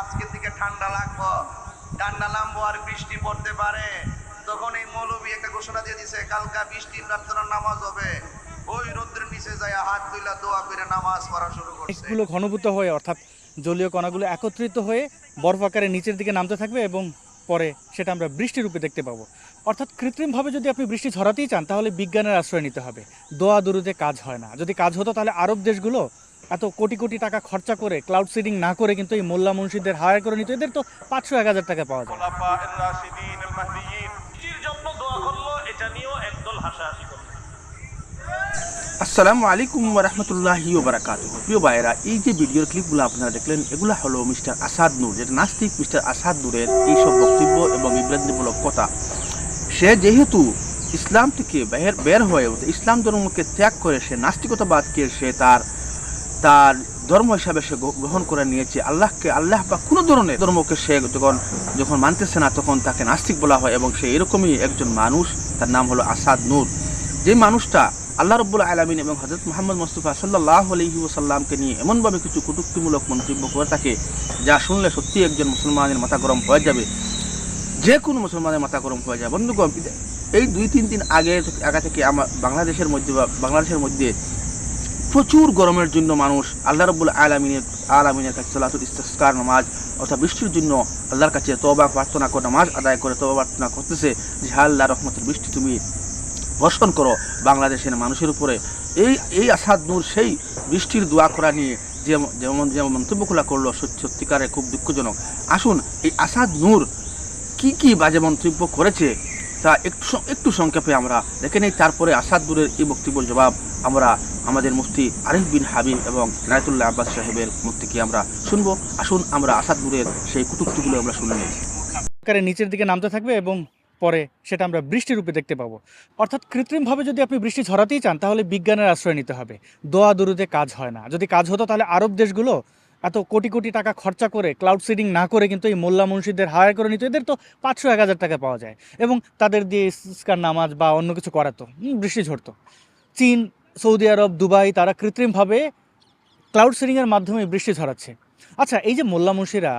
আজকের দিকে ঠান্ডা লাগবো। ঠান্ডা নামবো আর বৃষ্টি পড়তে পারে। তখন এই মৌলবী একটা ঘোষণা দিয়ে দিছে, কালকা বৃষ্টি প্রার্থনার নামাজ হবে। ওই রৌদ্রের নিচে যায় হাত তুইলা দোয়া করে নামাজ পড়া শুরু করছে। এগুলো ঘনীভূত হয়ে, অর্থাৎ জলীয় কণাগুলো একত্রিত হয়ে বরফ আকারে নিচের দিকে নামতে থাকবে এবং পরে সেটা আমরা বৃষ্টি রূপে দেখতে পাবো। অর্থাৎ কৃত্রিমভাবে যদি আপনি বৃষ্টি ঝরাতেই চান, তাহলে বিজ্ঞানের আশ্রয় নিতে হবে। দোয়া দরুদে কাজ হয় না। যদি কাজ হতো, তাহলে আরব দেশগুলো এত কোটি কোটি টাকা খরচা করে ক্লাউড সিডিং না করে কিন্তু এই মোল্লা মুন্সিদের হায়ার করে নিত। এদের তো পাঁচশো এক হাজার টাকা পাওয়া যায়। আসসালামু আলাইকুম রহমতুল্লাহি বারাকাত প্রিয় ভাইয়েরা এই যে ভিডিওর ক্লিপগুলো আপনারা দেখলেন এগুলো হলো মিস্টার আসাদ নূর যেটা নাস্তিক মিস্টার আসাদ নূরের এইসব বক্তব্য এবং বিভ্রান্তিমূলক কথা। সে যেহেতু ইসলাম থেকে বের বের হয়ে ইসলাম ধর্মকে ত্যাগ করে সে নাস্তিকতাবাদকে সে তার তার ধর্ম হিসাবে সে গ্রহ- গ্রহণ করে নিয়েছে। আল্লাহকে, আল্লাহ বা কোনো ধরনের ধর্মকে সে যখন যখন মানতেছে না, তখন তাকে নাস্তিক বলা হয় এবং সে এরকমই একজন মানুষ। তার নাম হলো আসাদ নূর। যে মানুষটা আল্লাহ রব্বুল আলমিন এবং হজরত মোহাম্মদ মুস্তফা সাল্লাহ আলহি ওসাল্লামকে নিয়ে এমনভাবে কিছু কটুক্তিমূলক মন্তব্য করে থাকে, যা শুনলে সত্যি একজন মুসলমানের মাথা গরম হয়ে যাবে। যে কোনো মুসলমানের মাথা গরম হয়ে যায়। বন্ধুগণ, এই দুই তিন দিন আগে আগে থেকে আমার বাংলাদেশের মধ্যে বা বাংলাদেশের মধ্যে প্রচুর গরমের জন্য মানুষ আল্লাহ রব্বুল আলমিনের আলমিনের কাছে চলাতুল ইস্তার নামাজ অর্থাৎ বৃষ্টির জন্য আল্লাহর কাছে তবা প্রার্থনা করে, নামাজ আদায় করে তবা প্রার্থনা করতেছে যে, হা আল্লাহ রহমতের বৃষ্টি তুমি বর্ষণ করো বাংলাদেশের মানুষের উপরে। এই এই আসাদ নূর, সেই বৃষ্টির দোয়া করা নিয়ে যেমন যেমন যেমন মন্তব্যগুলো করল সত্যি, সত্যিকারে খুব দুঃখজনক। আসুন, এই আসাদ নূর কি কি বাজে মন্তব্য করেছে তা একটু একটু সংক্ষেপে আমরা দেখে নেই। তারপরে আসাদ নূরের এই বক্তব্যের জবাব আমরা আমাদের মুফতি আরিফ বিন হাবিব এবং নায়তুল্লাহ আব্বাস সাহেবের মুখ থেকে আমরা শুনব। আসুন, আমরা আসাদ নূরের সেই কুটুক্তিগুলো আমরা শুনে নিই। নিচের দিকে নামতে থাকবে এবং পরে সেটা আমরা বৃষ্টি রূপে দেখতে পাবো। অর্থাৎ কৃত্রিমভাবে যদি আপনি বৃষ্টি ঝরাতেই চান, তাহলে বিজ্ঞানের আশ্রয় নিতে হবে। দোয়া দরুদে কাজ হয় না। যদি কাজ হতো, তাহলে আরব দেশগুলো এত কোটি কোটি টাকা খরচা করে ক্লাউড সিডিং না করে কিন্তু এই মোল্লা মুন্সিদের হায়ার করে নিত। এদের তো পাঁচশো, এক হাজার টাকা পাওয়া যায়। এবং তাদের দিয়ে ইস্কার নামাজ বা অন্য কিছু করাতো। বৃষ্টি ঝরতো। চীন সৌদি আরব, দুবাই, তারা কৃত্রিমভাবে ক্লাউড সিডিংয়ের মাধ্যমে বৃষ্টি ঝরাচ্ছে আচ্ছা এই যে মোল্লা মুন্সিরা,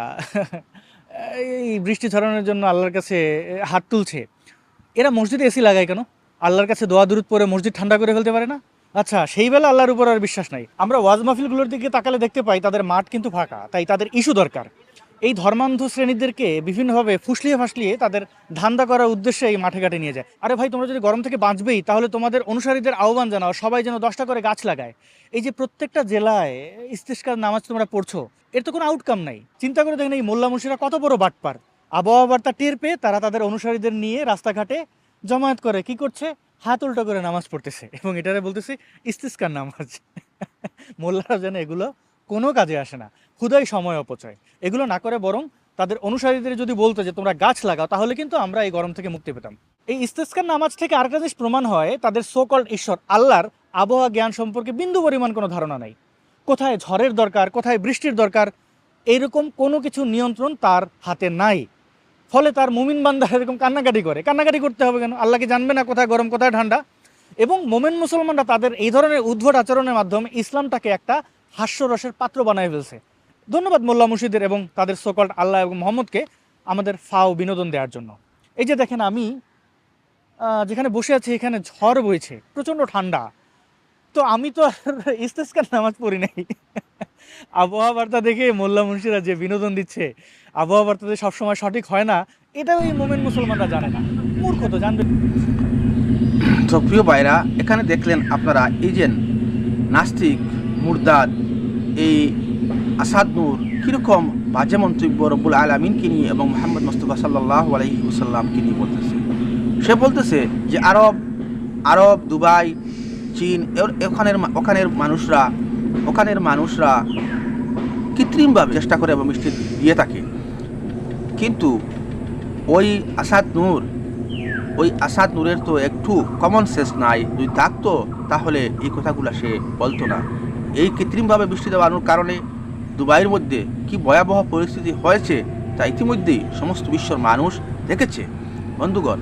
এই বৃষ্টি ঝরানোর জন্য আল্লাহর কাছে হাত তুলছে। এরা মসজিদে এসি লাগায় কেন? আল্লাহর কাছে দোয়া দূরত পরে মসজিদ ঠান্ডা করে ফেলতে পারে না? আচ্ছা সেই বেলা আল্লাহর উপর আর বিশ্বাস নাই। আমরা ওয়াজ মাহফিলগুলোর দিকে তাকালে দেখতে পাই, তাদের মাঠ কিন্তু ফাঁকা, তাই তাদের ইস্যু দরকার। এই ধর্মান্ধ শ্রেণীদেরকে বিভিন্নভাবে ফুসলিয়ে ফাসলিয়ে তাদের ধান্দা করার উদ্দেশ্যে এই মাঠে ঘাটে নিয়ে যায়। আরে ভাই, তোমরা যদি গরম থেকে বাঁচবেই, তাহলে তোমাদের অনুসারীদের আহ্বান জানাও, সবাই যেন দশটা করে গাছ লাগায়। এই যে প্রত্যেকটা জেলায় ইস্তিস্কার নামাজ তোমরা পড়ছো, এর তো কোনো আউটকাম নাই। চিন্তা করে দেখেন এই মোল্লা মুন্সিরা কত বড় বাটপার। আবহাওয়া বার্তা টের পেয়ে তারা তাদের অনুসারীদের নিয়ে রাস্তাঘাটে জমায়েত করে, কি করছে? হাত উল্টো করে নামাজ পড়তেছে। এবং এটারে বলতেছে ইস্তিস্কার নামাজ। মোল্লারা যেন এগুলো কোনো কাজে আসে না। ক্ষুদাই সময় অপচয়। এগুলো না করে বরং তাদের অনুসারীদের যদি বলতো যে, তোমরা গাছ লাগাও, তাহলে কিন্তু আমরা এই গরম থেকে মুক্তি পেতাম। এই ইস্তেস্কার নামাজ থেকে আরেকটা জিনিস প্রমাণ হয়, তাদের সোকল্ড ঈশ্বর, আল্লাহর আবহাওয়া জ্ঞান সম্পর্কে বিন্দু পরিমাণ কোনো ধারণা নাই। কোথায় ঝড়ের দরকার, কোথায় বৃষ্টির দরকার এইরকম কোনো কিছু নিয়ন্ত্রণ তার হাতে নাই। ফলে তার মুমিন বান্দা এরকম কান্নাকাটি করে। কান্নাকাটি করতে হবে কেন? আল্লাহকে জানবে না কোথায় গরম, কোথায় ঠান্ডা। এবং মোমেন মুসলমানরা তাদের এই ধরনের উদ্ভট আচরণের মাধ্যমে ইসলামটাকে একটা হাস্যরসের পাত্র বানায় ফেলছে। ধন্যবাদ মোল্লা মুর্শিদের এবং তাদের সকল আল্লাহ এবং মোহাম্মদকে আমাদের ফাও বিনোদন দেওয়ার জন্য। এই যে দেখেন আমি যেখানে বসে আছি এখানে ঝড় বইছে, প্রচণ্ড ঠান্ডা। তো আমি তো আর ইস্তেস্কার নামাজ পড়ি নাই। আবহাওয়া বার্তা দেখে মোল্লা মুন্সিরা যে বিনোদন দিচ্ছে আবহাওয়া বার্তাতে সবসময় সঠিক হয় না, এটাও এই মোমেন মুসলমানরা জানে না। মূর্খ তো জানবে। তো প্রিয় ভাইরা, এখানে দেখলেন আপনারা এই যে নাস্তিক মুরদাদ। এই আসাদ নূর কীরকম বাজে মন্তব্য রব্বুল আলমিনকে নিয়ে এবং মোহাম্মদ মুস্তফা সাল্লাহ আলহি ওসাল্লামকে নিয়ে বলতেছে। সে বলতেছে যে আরব আরব, দুবাই, চীন ওখানের ওখানের মানুষরা ওখানের মানুষরা কৃত্রিমভাবে চেষ্টা করে এবং মিষ্টি দিয়ে থাকে। কিন্তু ওই আসাদ নূর, ওই আসাদ নূরের তো একটু কমন সেন্স নাই। যদি থাকতো তাহলে এই কথাগুলো সে বলতো না। কৃত্রিমভাবে বৃষ্টি দেওয়ানোর কারণে দুবাইয়ের মধ্যে কি ভয়াবহ পরিস্থিতি হয়েছে তা ইতিমধ্যেই সমস্ত বিশ্বর মানুষ দেখেছে। বন্ধুগণ,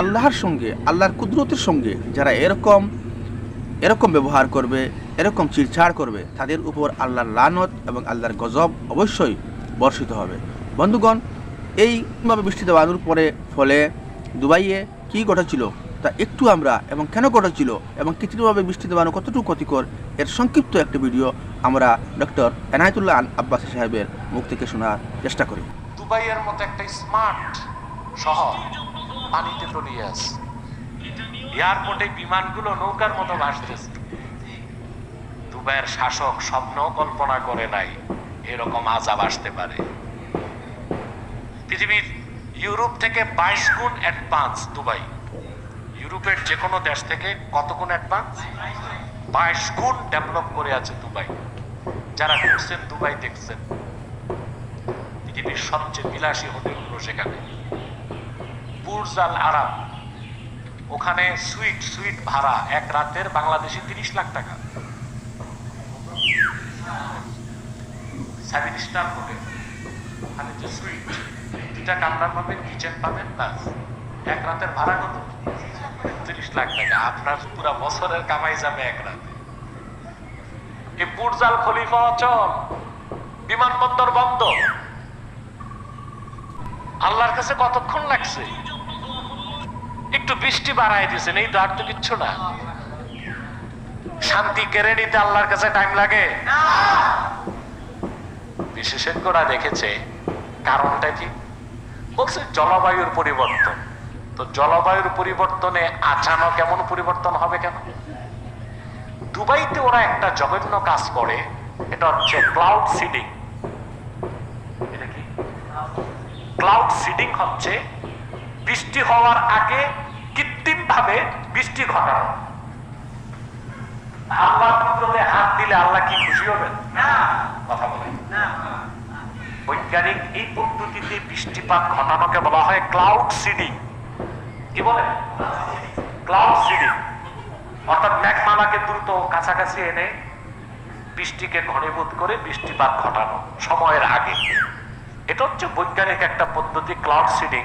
আল্লাহর সঙ্গে, আল্লাহর কুদরতের সঙ্গে যারা এরকম এরকম ব্যবহার করবে, এরকম চিড়ছাড় করবে, তাদের উপর আল্লাহর লানত এবং আল্লাহর গজব অবশ্যই বর্ষিত হবে। বন্ধুগণ এইভাবে বৃষ্টি দেওয়ানোর পরে, ফলে দুবাইয়ে কী ঘটেছিল? তা একটু আমরা এবং কেন ঘটেছিল এবং কৃত্রিমভাবে বৃষ্টি দেওয়ানো কতটুকু ক্ষতিকর, এর সংক্ষিপ্ত একটি ভিডিও আমরা ডক্টর এনায়তুল্লাহ আব্বাসী সাহেবের মুখ থেকে শোনার চেষ্টা করি। দুবাইয়ের মতো একটা স্মার্ট শহর পানিতে তলিয়ে আছে। এয়ারপোর্টে বিমানগুলো নৌকার মতো ভাসতেছে। দুবাইয়ের শাসক স্বপ্ন কল্পনা করে নাই এরকম আজাব আসতে পারে। পৃথিবীর ইউরোপ থেকে বাইশ গুণ অ্যাডভান্স দুবাই। ইউরোপের যে কোনো দেশ থেকে কত গুণ অ্যাডভান্স? বাইশ গুণ ডেভেলপ করে আছে দুবাই। যারা ঘুরছেন, দুবাই দেখছেন। পৃথিবীর সবচেয়ে বিলাসী হোটেলগুলো সেখানে। ওখানে সুইট সুইট ভাড়া এক রাতের বাংলাদেশি তিরিশ লাখ টাকা। Seven star hotel. ওখানে যে সুইট দুটা কামরা পাবেন, কিচেন পাবেন ব্যাস এক রাতের ভাড়া কত? লাখ টাকা। আপনার বছরের কামাই যাবে এক রাতে। খলিফা অচল? বিমানবন্দর বন্ধ। আল্লাহর কাছে কতক্ষণ লাগছে? একটু বৃষ্টি বাড়াই দিয়েছেন, এই তো আর তো কিচ্ছু না। শান্তি কেড়ে নিতে আল্লাহর কাছে টাইম লাগে? বিশেষজ্ঞরা দেখেছে, কারণটা কি? বলছে, জলবায়ুর পরিবর্তন। তো জলবায়ুর পরিবর্তনে আচানক কেমন পরিবর্তন হবে কেন? দুবাইতে ওরা একটা জঘন্য কাজ করে এটা হচ্ছে ক্লাউড সিডিং এটা কি? ক্লাউড সিডিং হচ্ছে বৃষ্টি হওয়ার আগে কৃত্রিম ভাবে বৃষ্টি ঘটানো। আল্লাহ পুত্রতে হাত দিলে আল্লাহ কি খুশি হবেন? কথা বলেন বৈজ্ঞানিক এই পদ্ধতিতে বৃষ্টিপাত ঘটানোকে বলা হয় ক্লাউড সিডিং কি বলে? ক্লাউড অর্থাৎ দ্রুত কাছাকাছি এনে বৃষ্টিকে ঘনীভূত করে বৃষ্টিপাত ঘটানো, সময়ের আগে। এটা হচ্ছে বৈজ্ঞানিক একটা পদ্ধতি ক্লাউড সিডিং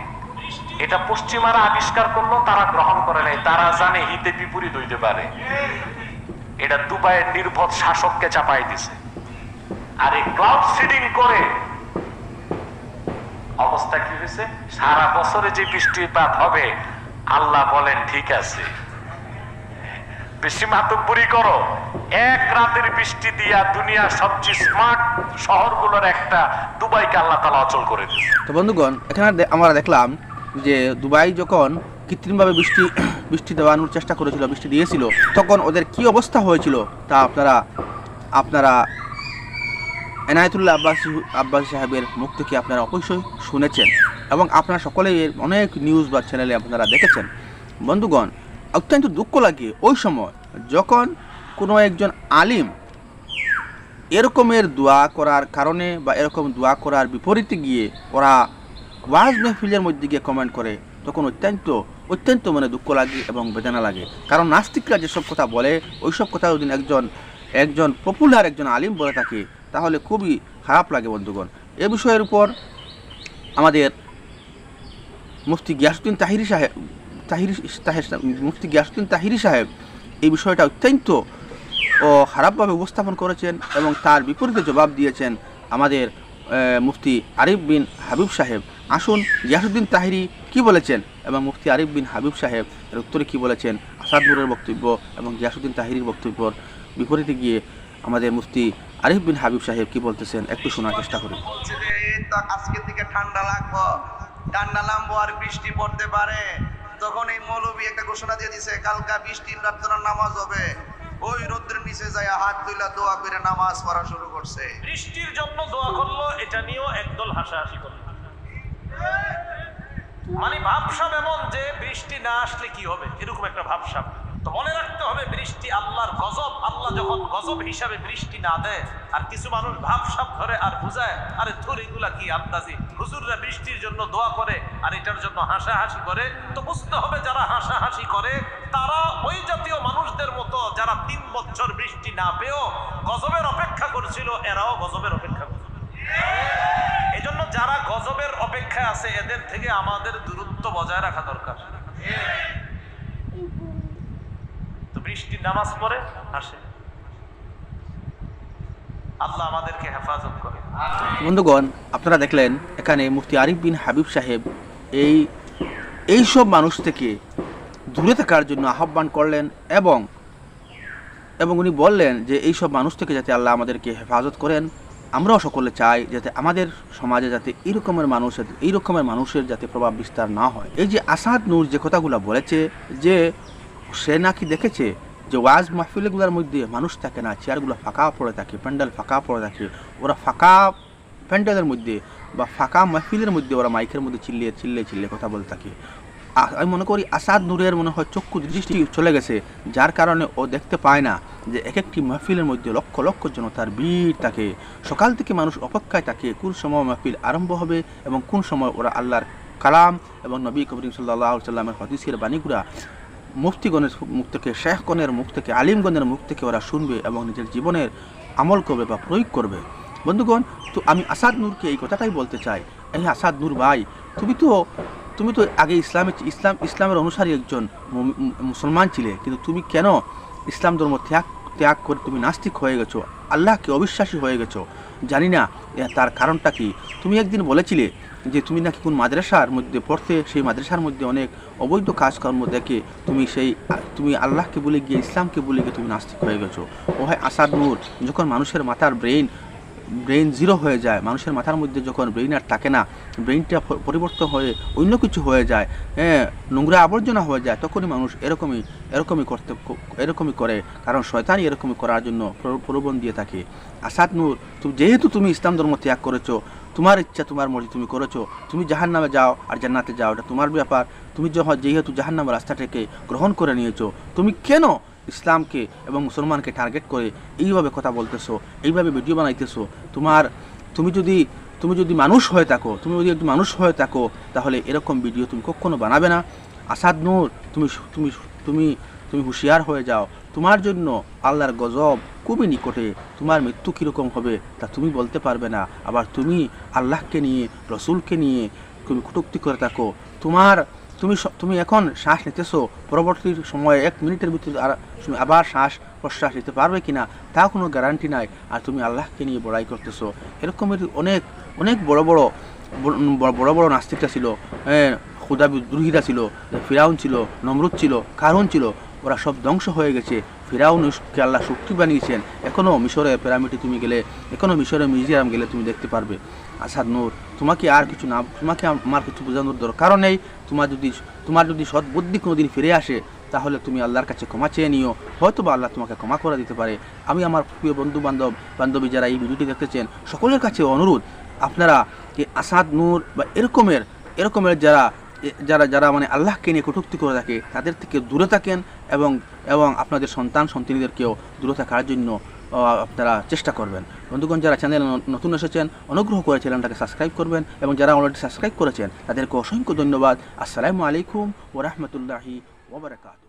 এটা পশ্চিমারা আবিষ্কার করল, তারা গ্রহণ করে নাই। তারা জানে হিতে বিপরীত হইতে পারে। এটা দুবাইয়ের নির্ভর শাসককে চাপাই দিছে। আর এই ক্লাউড সিডিং করে অবস্থা কি হয়েছে? সারা বছরে যে বৃষ্টিপাত হবে আল্লাহ বলেন, ঠিক আছে। বেশি মাতব্বরি করো। এক রাতের বৃষ্টি দিয়া দুনিয়ার সবচেয়ে স্মার্ট শহরগুলোর একটা দুবাইকে আল্লাহ তালা অচল করে তো বন্ধুগণ, এখানে আমরা দেখলাম যে দুবাই যখন কৃত্রিমভাবে বৃষ্টি বৃষ্টি দেওয়ানোর চেষ্টা করেছিল, বৃষ্টি দিয়েছিল, তখন ওদের কি অবস্থা হয়েছিল তা আপনারা আপনারা এনায়েতুল্লাহ আব্বাসী আব্বাসী সাহেবের মুখ থেকে আপনারা অবশ্যই শুনেছেন। এবং আপনারা সকলেই অনেক নিউজ বা চ্যানেলে আপনারা দেখেছেন। বন্ধুগণ, অত্যন্ত দুঃখ লাগে ওই সময় যখন কোনো একজন আলিম এরকমের দোয়া করার কারণে বা এরকম দোয়া করার বিপরীতে গিয়ে ওরা ওয়াজ মেহফিলের মধ্যে গিয়ে কমেন্ট করে, তখন অত্যন্ত অত্যন্ত মানে দুঃখ লাগে এবং বেদনা লাগে। কারণ নাস্তিকরা যেসব কথা বলে ওই সব কথা যদি একজন একজন পপুলার একজন আলিম বলে থাকে, তাহলে খুবই খারাপ লাগে বন্ধুগণ। এ বিষয়ের উপর আমাদের মুফতি গিয়াসুদ্দিন তাহিরি সাহেব, তাহিরি তাহের মুফতি গিয়াসুদ্দিন তাহিরি সাহেব এই বিষয়টা অত্যন্ত, ও খারাপভাবে উপস্থাপন করেছেন এবং তার বিপরীতে জবাব দিয়েছেন আমাদের মুফতি আরিফ বিন হাবিব সাহেব। আসুন গিয়াসুদ্দিন তাহিরি কি বলেছেন এবং মুফতি আরিফ বিন হাবিব সাহেব এর উত্তরে কি বলেছেন আসাদুরের বক্তব্য এবং গিয়াসুদ্দিন তাহিরির বক্তব্যর বিপরীতে গিয়ে আমাদের মুফতি আরিফ বিন হাবিব সাহেব কি বলতেছেন, একটু শোনার চেষ্টা করি। আজকের দিকে ঠান্ডা লাগবো। ঠান্ডা নামবো আর বৃষ্টি পড়তে পারে। তখন এই মৌলবী একটা ঘোষণা দিয়ে দিছে, কালকা বৃষ্টি প্রার্থনার নামাজ হবে। ওই রোদ্রের নিচে যায় হাত তুইলা দোয়া করে নামাজ পড়া শুরু করছে। বৃষ্টির জন্য দোয়া করল, এটা নিয়েও একদল হাসাহাসি করল। মানে ভাবসাব এমন যে, বৃষ্টি না আসলে কি হবে? এরকম একটা ভাবসাব। তো মনে রাখতে হবে, বৃষ্টি আল্লাহর গজব। আল্লাহ যখন গজব হিসাবে বৃষ্টি না দেয়, আর কিছু মানুষ ভাবসাব ধরে আর বুঝায়, আরে ধর, এগুলা কি আন্দাজি? হুজুররা বৃষ্টির জন্য দোয়া করে আর এটার জন্য হাসাহাসি করে? তো বুঝতে হবে, যারা হাসাহাসি করে, তারা ওই জাতীয় মানুষদের মতো যারা তিন বছর বৃষ্টি না পেয়েও গজবের অপেক্ষা করছিল, এরাও গজবের অপেক্ষা করছিল। এই জন্য যারা গজবের অপেক্ষায় আছে, এদের থেকে আমাদের দূরত্ব বজায় রাখা দরকার। তো বৃষ্টির নামাজ পড়ে, আসে। আল্লাহ আমাদেরকে হেফাজত করে। বন্ধুগণ, আপনারা দেখলেন, এখানে মুফতি আরিফ বিন হাবিব সাহেব এই এই সব মানুষ থেকে দূরে থাকার জন্য আহ্বান করলেন এবং এবং উনি বললেন যে এই সব মানুষ থেকে যাতে আল্লাহ আমাদেরকে হেফাজত করেন, আমরাও সকলে চাই যাতে আমাদের সমাজে যাতে এই রকমের মানুষের, এই রকমের মানুষের যাতে প্রভাব বিস্তার না হয়। এই যে আসাদ নূর যে কথাগুলো বলেছে, যে সে নাকি দেখেছে যে ওয়াজ মাহফিলগুলোর মধ্যে মানুষ থাকে না, চেয়ারগুলো ফাঁকা পড়ে থাকে, প্যান্ডেল ফাঁকা পড়ে থাকে, ওরা ফাঁকা প্যান্ডেলের মধ্যে বা ফাঁকা মাহফিলের মধ্যে ওরা মাইকের মধ্যে চিল্লিয়ে চিল্লিয়ে চিল্লিয়ে কথা বলতে থাকে। আমি মনে করি আসাদ নূরের মনে হয় চক্ষু দৃষ্টি চলে গেছে, যার কারণে ও দেখতে পায় না যে এক একটি মাহফিলের মধ্যে লক্ষ লক্ষ জনতার ভিড় থাকে। সকাল থেকে মানুষ অপেক্ষায় থাকে কোন সময় মাহফিল আরম্ভ হবে এবং কোন সময় ওরা আল্লাহর কালাম এবং নবী কবরিম সাল্লাহ সাল্লামের হদিসের বাণীগুড়া মুফতিগণের মুখ থেকে শেখগণের মুখ থেকে আলিমগণের মুখ থেকে ওরা শুনবে এবং নিজের জীবনের আমল করবে বা প্রয়োগ করবে। বন্ধুগণ, তো আমি আসাদ নূরকে এই কথাটাই বলতে চাই। এই আসাদ নূর ভাই, তুমি তো তুমি তো আগে ইসলামে, ইসলাম, ইসলামের অনুসারী একজন মুসলমান ছিলে, কিন্তু তুমি কেন ইসলাম ধর্ম ত্যাগ ত্যাগ করে তুমি নাস্তিক হয়ে গেছো? আল্লাহকে অবিশ্বাসী হয়ে গেছো। জানি না তার কারণটা কি? তুমি একদিন বলেছিলে যে তুমি নাকি কোন মাদ্রাসার মধ্যে পড়তে, সেই মাদ্রাসার মধ্যে অনেক অবৈধ কাজকর্ম দেখে তুমি সেই তুমি আল্লাহকে বলে গিয়ে ইসলামকে বলে গিয়ে তুমি নাস্তিক হয়ে গেছো। ও হয় আসাদ নূর, যখন মানুষের মাথার ব্রেইন ব্রেইন জিরো হয়ে যায়। মানুষের মাথার মধ্যে যখন ব্রেইন আর থাকে না ব্রেইনটা পরিবর্তন হয়ে অন্য কিছু হয়ে যায় হ্যাঁ নোংরা আবর্জনা হয়ে যায়, তখনই মানুষ এরকমই এরকমই করতে এরকমই করে। কারণ শয়তানই এরকমই করার জন্য প্র- প্রলোভন দিয়ে থাকে। আসাদ নূর যেহেতু তুমি ইসলাম ধর্ম ত্যাগ করেছ, তোমার ইচ্ছা, তোমার মর্জি তুমি করেছ, তুমি জাহান নামে যাও আর জান্নাতে যাও, এটা তোমার ব্যাপার। তুমি যখন যেহেতু জাহান নামের রাস্তাটাকে গ্রহণ করে নিয়েছো, তুমি কেন ইসলামকে এবং মুসলমানকে টার্গেট করে এইভাবে কথা বলতেছো, এইভাবে ভিডিও বানাইতেছো, তোমার, তুমি যদি তুমি যদি মানুষ হয়ে থাকো, তুমি যদি একটু মানুষ হয়ে থাকো, তাহলে এরকম ভিডিও তুমি কখনো বানাবে না। আসাদ নূর, তুমি তুমি তুমি তুমি হুঁশিয়ার হয়ে যাও। তোমার জন্য আল্লাহর গজব খুবই নিকটে। তোমার মৃত্যু কীরকম হবে তা তুমি বলতে পারবে না। আবার তুমি আল্লাহকে নিয়ে, রসুলকে নিয়ে তুমি কটুক্তি করে থাকো। তোমার তুমি তুমি এখন শ্বাস নিতেছো, পরবর্তী সময়ে এক মিনিটের ভিতরে আর তুমি আবার শ্বাস প্রশ্বাস নিতে পারবে কি না তা কোনো গ্যারান্টি নাই। আর তুমি আল্লাহকে নিয়ে বড়াই করতেছো। এরকমের অনেক অনেক বড় বড় বড় বড় নাস্তিকরা ছিল। হ্যাঁ খুদাবি বিদ্রোহীরা ছিল, ফিরাউন ছিল, নমরুদ ছিল কারণ ছিল, ওরা সব ধ্বংস হয়ে গেছে। ফিরাউনকে আল্লাহ শক্তি বানিয়েছেন। এখনও মিশরে পিরামিডে তুমি গেলে এখনও মিশরে মিউজিয়াম গেলে তুমি দেখতে পারবে। আসাদ নূর, তোমাকে আর কিছু না, তোমাকে আমার কিছু বোঝানোর দরকারও নেই। তোমার যদি তোমার যদি সৎ বুদ্ধি কোনোদিন ফিরে আসে, তাহলে তুমি আল্লাহর কাছে ক্ষমা চেয়ে নিও। হয়তো বা আল্লাহ তোমাকে ক্ষমা করে দিতে পারে। আমি আমার প্রিয় বন্ধু বান্ধব বান্ধবী যারা এই ভিডিওটি দেখতেছেন, সকলের কাছে অনুরোধ, আপনারা এই আসাদ নূর বা এরকমের এরকমের যারা যারা যারা মানে আল্লাহকে নিয়ে কটুক্তি করে থাকে, তাদের থেকে দূরে থাকেন এবং এবং আপনাদের সন্তান, সন্তানীদেরকেও দূরে থাকার জন্য আপনারা চেষ্টা করবেন। বন্ধুগণ, যারা চ্যানেল নতুন এসেছেন, অনুগ্রহ করে চ্যানেলটাকে সাবস্ক্রাইব করবেন এবং যারা অলরেডি সাবস্ক্রাইব করেছেন, তাদেরকে অসংখ্য ধন্যবাদ। আসসালামু আলাইকুম ওরহমতুল্লাহি ওবরাকাত